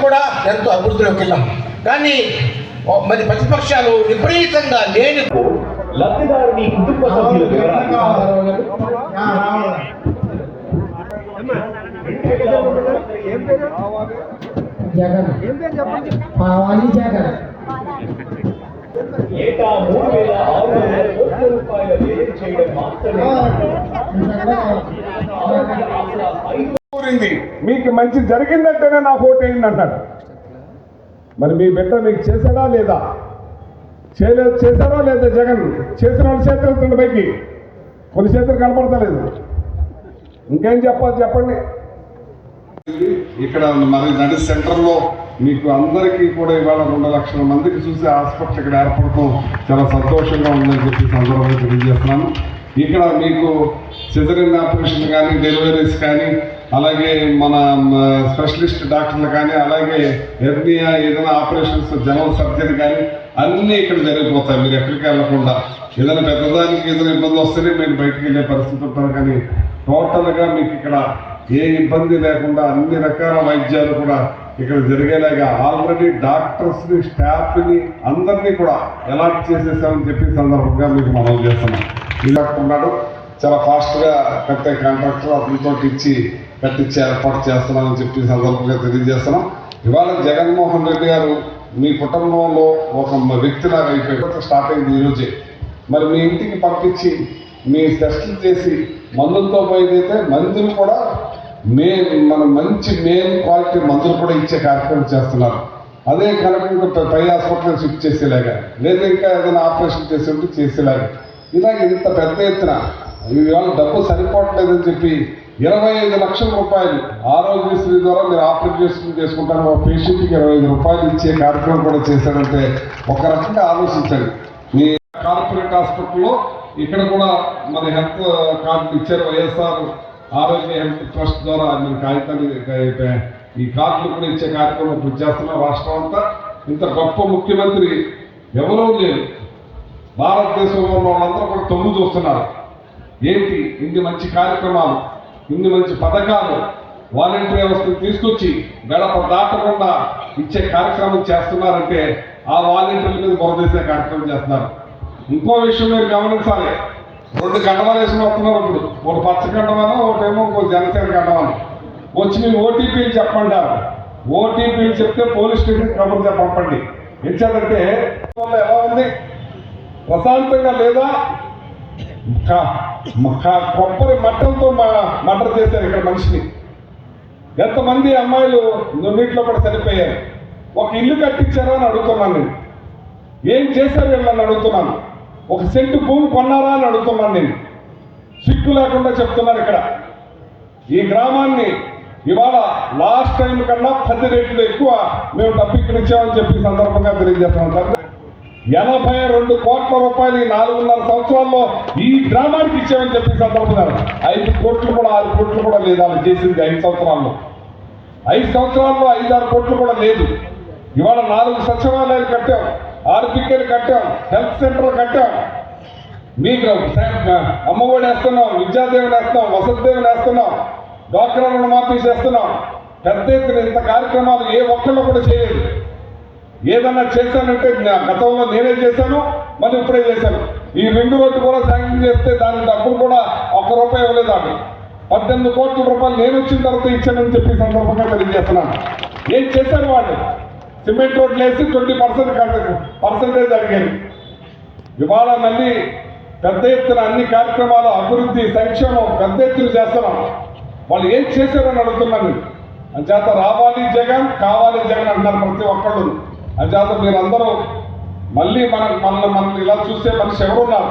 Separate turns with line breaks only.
కూడా ఎంతో అభివృద్ధిలోకి వెళ్ళాం. కానీ మరి ప్రతిపక్షాలు విపరీతంగా లేని
లబ్ధిదారుని కుటుంబ సభ్యుల
జగన్ పావాలి జగన్
ఏటా మూడు వేల ఆరు వందల కోట్ల రూపాయల వ్యయం చేయడం మాత్రమే ఆరోగ్య ఆసరా ఐదు
ఊరింది నీకు మంచి జరిగిందంటేనే నాకు ఓటు అయింది అంటాడు మరి మీ బిడ్డ మీకు చేశాడా లేదా? చేయలేదు చేశాడా లేదా జగన్? చేసిన వాళ్ళ చేతులు పైకి. కొన్ని చేతులు కనపడతలేదు. ఇంకేం చెప్పాలి చెప్పండి? ఇక్కడ మరి నడి సెంటర్లో మీకు అందరికీ కూడా ఇవాళ రెండు లక్షల మందికి చూసే హాస్పిటల్ ఇక్కడ ఏర్పడటం చాలా సంతోషంగా ఉందని చెప్పి సందర్భంగా తెలియజేస్తున్నాను. ఇక్కడ మీకు సిజరిన్ ఆపరేషన్ కానీ డెలివరీస్ కానీ అలాగే మన స్పెషలిస్ట్ డాక్టర్లు కానీ అలాగే ఎర్నియా ఏదైనా ఆపరేషన్స్ జనరల్ సర్జరీ కానీ అన్నీ ఇక్కడ జరిగిపోతాయి. మీరు ఎక్కడికి వెళ్ళకుండా. ఏదైనా పెద్దదానికి ఏదైనా ఇబ్బంది వస్తేనే మీరు బయటికి వెళ్ళే పరిస్థితి ఉంటారు కానీ టోటల్గా మీకు ఇక్కడ ఏ ఇబ్బంది లేకుండా అన్ని రకాల వైద్యాలు కూడా ఇక్కడ జరిగేలాగా ఆల్రెడీ డాక్టర్స్ని స్టాఫ్ని అందరినీ కూడా అలాట్ చేసేసామని చెప్పి సందర్భంగా మీకు మనం చేస్తున్నాం. ఇలా ఉన్నాడు. చాలా ఫాస్ట్గా కట్టే కాంట్రాక్టర్ అతనితో ఇచ్చి కట్టించి ఏర్పాటు చేస్తున్నామని చెప్పి సందర్భంగా తెలియజేస్తున్నాం. ఇవాళ జగన్మోహన్ రెడ్డి గారు మీ కుటుంబంలో ఒక వ్యక్తిలాగా అయిపోయి స్టార్ట్ అయింది ఈరోజే మరి మీ ఇంటికి పంపించి మీ టెస్టులు చేసి మందులతో పోయినైతే మందులు కూడా మే మన మంచి మెయిన్ క్వాలిటీ మందులు కూడా ఇచ్చే కార్యక్రమం చేస్తున్నారు. అదే కనుక ఇంకా పై హాస్పిటల్ షిఫ్ట్ చేసేలాగా. లేదా ఇంకా ఏదైనా ఆపరేషన్ చేసేట్టు చేసేలాగా. ఇలాగ ఇంత పెద్ద ఎత్తున ఇవాళ డబ్బు సరిపోవట్లేదని చెప్పి ఇరవై ఐదు లక్షల రూపాయలు. ఆరోగ్యశ్రీ ద్వారా మీరు ఆపరేషన్ చేసుకుంటారు ఒక పేషెంట్కి ఇరవై ఐదు రూపాయలు ఇచ్చే కార్యక్రమం కూడా చేశారంటే ఒక రకంగా ఆలోచించండి. మీ కార్పొరేట్ హాస్పిటల్లో ఇక్కడ కూడా మన హెల్త్ కార్డు ఇచ్చారు వైఎస్ఆర్ ఆరోగ్య హెల్త్ ట్రస్ట్ ద్వారా మీరు కాగితాలు ఈ కార్డులు కూడా ఇచ్చే కార్యక్రమం ఇప్పుడు చేస్తున్నాం రాష్ట్రం అంతా. ఇంత గొప్ప ముఖ్యమంత్రి ఎవరూ లేరు. భారతదేశంలో ఉన్న వాళ్ళందరూ కూడా తొమ్మిది చూస్తున్నారు ఏంటి? ఇన్ని మంచి కార్యక్రమాలు. ఇన్ని మంచి పథకాలు వాలంటీర్ వ్యవస్థను తీసుకొచ్చి గడప దాటకుండా ఇచ్చే కార్యక్రమం చేస్తున్నారంటే ఆ వాలంటీర్ల మీద బురదేసే కార్యక్రమం చేస్తున్నారు. ఇంకో విషయం మీరు గమనించాలి. రెండు గంటలు వేసుకుని వస్తున్నారు ఇప్పుడు. ఒకటి పచ్చ గంటమనో ఒకటేమో ఇంకో జనసేన గంటమని. వచ్చి మేము ఓటీపీలు చెప్పంటారు ఓటీపీలు చెప్తే పోలీస్ స్టేషన్ కబుర్ పంపండి. ఎంచేదంటే ఎలా ఉంది? ప్రశాంతంగా లేదా? కొబ్బరి మట్టంతో మా మట్టలతో చేశారు ఇక్కడ మనిషిని. ఎంతమంది అమ్మాయిలు నీటిలో కూడా చనిపోయారు. ఒక ఇల్లు కట్టించారా అని అడుగుతున్నాను నేను. ఏం చేశారు వీళ్ళని అడుగుతున్నాను. ఒక సెంటు భూమి కొన్నారా అని అడుగుతున్నాను నేను. సిగ్గు లేకుండా చెప్తున్నారు ఇక్కడ. ఈ గ్రామాన్ని ఇవాళ లాస్ట్ టైం కన్నా పది రేట్లు ఎక్కువ మేము డబ్బు ఇక్కడ ఇచ్చామని చెప్పి సందర్భంగా తెలియజేస్తున్నాం. ఎనభై రెండు కోట్ల రూపాయలు ఈ నాలుగున్నర సంవత్సరాల్లో ఈ గ్రామానికి ఇచ్చామని చెప్పి అంటున్నారు. సందర్భంగా ఐదు కోట్లు కూడా ఆరు కోట్లు కూడా లేదు వాళ్ళు చేసింది ఐదు సంవత్సరాల్లో. ఐదు సంవత్సరాల్లో ఐదు ఆరు కోట్లు కూడా లేదు. ఇవాళ నాలుగు సచివాలయాలు కట్టాం ఆరు పిక్కలు కట్టాం హెల్త్ సెంటర్లు కట్టాం. మీకు అమ్మఒడి వేస్తున్నాం విద్యాదేవుని వేస్తున్నాం వసతిదేవుని వేస్తున్నాం డాక్టర్లను మాఫీ చేస్తున్నాం. పెద్ద ఎత్తున ఇంత కార్యక్రమాలు ఏ ఒక్కళ్ళు కూడా చేయలేదు. ఏదన్నా చేశానంటే గతంలో నేనే చేశాను మళ్ళీ ఇప్పుడే చేశాను. ఈ రెండు రోడ్డు కూడా శాంక్షన్ చేస్తే దాని డబ్బులు కూడా ఒక్క రూపాయి ఇవ్వలేదు ఆమె. పద్దెనిమిది కోట్ల రూపాయలు నేను వచ్చిన తర్వాత ఇచ్చానని చెప్పి సందర్భంగా తెలియజేస్తున్నాను. ఏం చేశారు వాళ్ళు? సిమెంట్ రోడ్లు వేసి ట్వంటీ పర్సెంట్ పర్సెంటేజ్ అడిగాను ఇవాళ మళ్ళీ పెద్ద ఎత్తున అన్ని కార్యక్రమాలు అభివృద్ధి సంక్షేమం పెద్ద ఎత్తున చేస్తున్నాం. వాళ్ళు ఏం చేశారని అడుగుతున్నాను అంచేత రావాలి జగన్ కావాలి జగన్ అంటున్నారు ప్రతి ఒక్కళ్ళు. అంచేత మీరందరూ మళ్ళీ మన మన మనల్ని ఇలా చూస్తే మనిషి ఎవరున్నారు